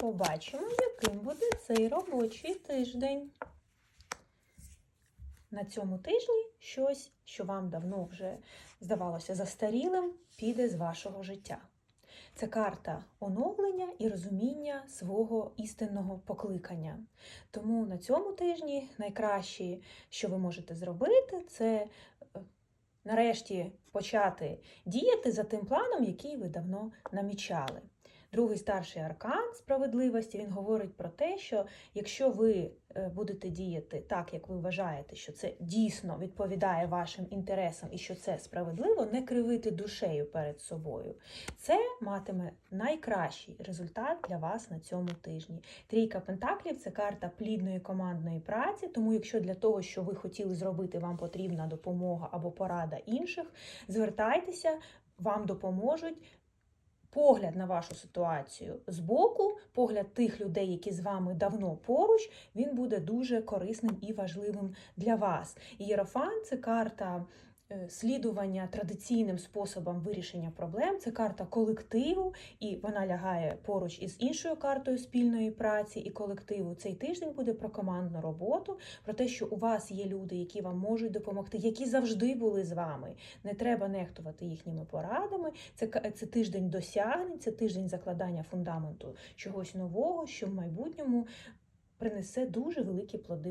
побачимо, яким буде цей робочий тиждень. На цьому тижні щось, що вам давно вже здавалося застарілим, піде з вашого життя. Це карта оновлення і розуміння свого істинного покликання. Тому на цьому тижні найкраще, що ви можете зробити, це е, нарешті почати діяти за тим планом, який ви давно намічали. Другий старший аркан справедливості він говорить про те, що якщо ви е, будете діяти так, як ви вважаєте, що це дійсно відповідає вашим інтересам і що це справедливо, не кривити душею перед собою. Це матиме найкращий результат для вас на цьому тижні. Трійка пентаклів це карта плідної командної праці. Тому, якщо для того, що ви хотіли зробити, вам потрібна допомога або порада інших, звертайтеся, вам допоможуть. Погляд на вашу ситуацію з боку, погляд тих людей, які з вами давно поруч, він буде дуже корисним і важливим для вас. Єрофан це карта слідування традиційним способам вирішення проблем. Це карта колективу, і вона лягає поруч із іншою картою спільної праці і колективу. Цей тиждень буде про командну роботу, про те, що у вас є люди, які вам можуть допомогти, які завжди були з вами. Не треба нехтувати їхніми порадами. Це, це тиждень досягнень, це тиждень закладання фундаменту чогось нового, що в майбутньому принесе дуже великі плоди.